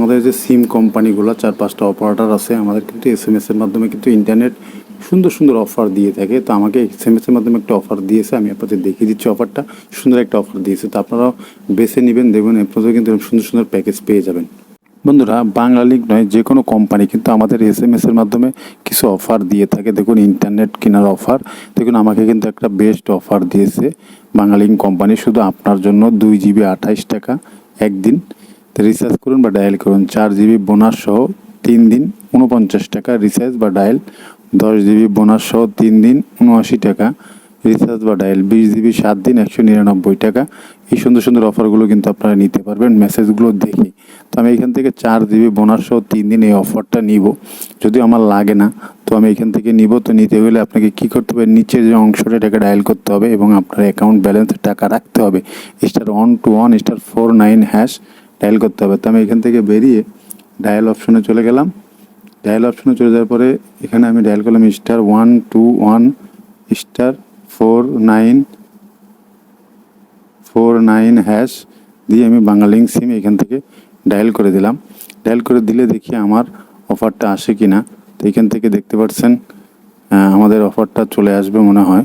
আমাদের যে সিম কোম্পানিগুলো, চার পাঁচটা অপারেটার আছে, আমাদের কিন্তু এস এম এসের মাধ্যমে কিন্তু ইন্টারনেট সুন্দর সুন্দর অফার দিয়ে থাকে। তো আমাকে এস এম এসের মাধ্যমে একটা অফার দিয়েছে, আমি আপনাদের দেখিয়ে দিচ্ছি অফারটা সুন্দর একটা অফার দিয়েছে। তো আপনারাও বেছে নেবেন, দেখবেন এরপরে কিন্তু সুন্দর সুন্দর প্যাকেজ পেয়ে যাবেন। বন্ধুরা, বাংলা লিঙ্ক নয়, যে কোনো কোম্পানি কিন্তু আমাদের এস এম এসের মাধ্যমে কিছু অফার দিয়ে থাকে। দেখুন ইন্টারনেট কেনার অফার দেখুন, আমাকে কিন্তু একটা বেস্ট অফার দিয়েছে বাংলালিঙ্ক কোম্পানি শুধু আপনার জন্য দুই জিবি আঠাইশ টাকা একদিন। রিচার্জ করুন বা ডায়াল করুন। চার জিবি বোনাস সহ তিন দিন উনপঞ্চাশ টাকা রিচার্জ বা ডায়াল দশ জিবি বোনাস সহ তিন দিন উনআশি টাকা রিচার্জ বা ডায়াল বিশ জিবি সাত দিন একশো নিরানব্বই টাকা। এই সুন্দর সুন্দর অফারগুলো কিন্তু আপনারা নিতে পারবেন মেসেজগুলো দেখে। তো আমি এখান থেকে চার জিবি বোনাস সহ তিন দিন এই অফারটা নিব। যদি আমার লাগে না, তো আমি এখান থেকে নিব। তো নিতে হলে আপনাকে কি করতে হবে? নিচের যে অংশটা, এটাকে ডায়াল করতে হবে এবং আপনার অ্যাকাউন্ট ব্যালেন্সে টাকা রাখতে হবে। Star one two one star four nine hash dial করতে হবে। তো আমি এখান থেকে বেরিয়ে ডায়াল অপশনে চলে গেলাম। ডায়াল অপশনে চলে যাওয়ার পরে এখানে আমি ডায়াল করলাম star one two one star four nine four nine hash দিয়ে আমি বাংলালিঙ্ক সিম এখান থেকে ডায়াল করে দিলাম। ডায়াল করে দিলে দেখি আমার অফারটা আসে কি না তো এখান থেকে দেখতে পাচ্ছেন আমাদের অফারটা চলে আসবে মনে হয়।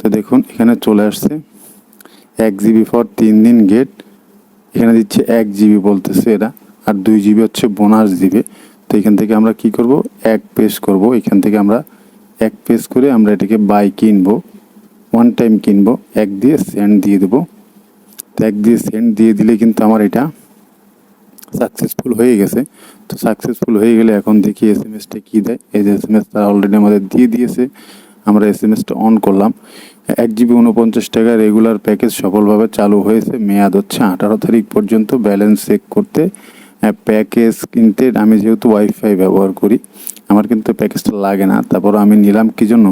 তো দেখুন, এখানে চলে আসছে। এক জিবি ফর তিন দিন গেট এখানে দিচ্ছে এক জিবি বলতেছে এটা, আর দুই জিবি হচ্ছে বোনাস দিবে। তো এখান থেকে আমরা কি করব? এক পেজ করব। এখান থেকে আমরা এক পেজ করে আমরা এটাকে বাই কিনবো। ওয়ান টাইম কিনবো। এক দিয়ে সেন্ড দিয়ে দেবো। তো এক দিয়ে সেন্ড দিয়ে দিলে কিন্তু আমার এটা সাকসেসফুল হয়ে গেছে। তো সাকসেসফুল হয়ে গেলে এখন দেখি এস এম এসটা কী দেয়। এই যে এস এম এসটা অলরেডি আমাদের দিয়ে দিয়েছে। আমরা এস এম এসটা অন করলাম। এক জিবি উনপঞ্চাশ টাকা রেগুলার প্যাকেজ সফলভাবে চালু হয়েছে। মেয়াদ হচ্ছে আঠারো তারিখ পর্যন্ত। ব্যালেন্স চেক করতে প্যাকেজ কিনতে আমি যেহেতু ওয়াইফাই ব্যবহার করি, আমার কিন্তু প্যাকেজটা লাগে না। তারপর আমি নিলাম কি জন্য?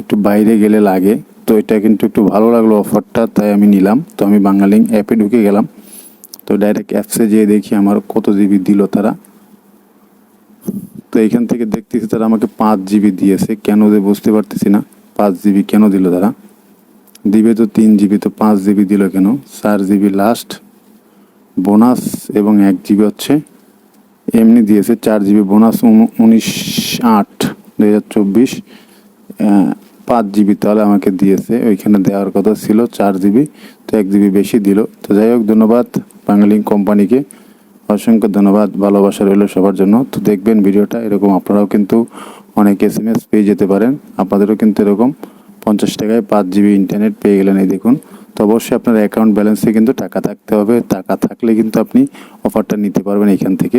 একটু বাইরে গেলে লাগে। তো এটা কিন্তু একটু ভালো লাগল অফারটা তাই আমি নিলাম। তো আমি বাঙালিং অ্যাপে ঢুকে গেলাম। তো ডাইরেক্ট অ্যাপসে যেয়ে দেখি আমার কত জিবি দিল তারা। তো এখান থেকে দেখতেছি তারা আমাকে পাঁচ জিবি দিয়েছে। কেন যে বুঝতে পারতেছি না। পাঁচ জিবি কেন দিল তারা? দিবে তো তিন জিবি, তো পাঁচ জিবি দিল কেন? চার জিবি লাস্ট বোনাস এবং এক জিবি হচ্ছে, এমনি দিয়েছে চার জিবি বোনাস উনিশ আট দু হাজার চব্বিশ পাঁচ জিবি তাহলে আমাকে দিয়েছে। ওইখানে দেওয়ার কথা ছিল চার জিবি, তো এক জিবি বেশি দিল। তো যাই হোক, ধন্যবাদ বাঙালি কোম্পানিকে অসংখ্য ধন্যবাদ, ভালোবাসা রইল সবার জন্য। তো দেখবেন ভিডিওটা এরকম, আপনারাও কিন্তু অনেক এস এম এস পেয়ে যেতে পারেন। আপনাদেরও কিন্তু এরকম পঞ্চাশ টাকায় পাঁচ জিবি ইন্টারনেট পেয়ে গেলেন এই দেখুন। তো অবশ্যই আপনার অ্যাকাউন্ট ব্যালেন্সে কিন্তু টাকা থাকতে হবে। টাকা থাকলে কিন্তু আপনি অফারটা নিতে পারবেন এখান থেকে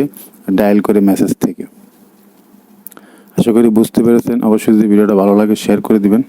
ডায়াল করে মেসেজ থেকে। আশা করি বুঝতে পেরেছেন। অবশ্যই যদি ভিডিওটা ভালো লাগে শেয়ার করে দিবেন।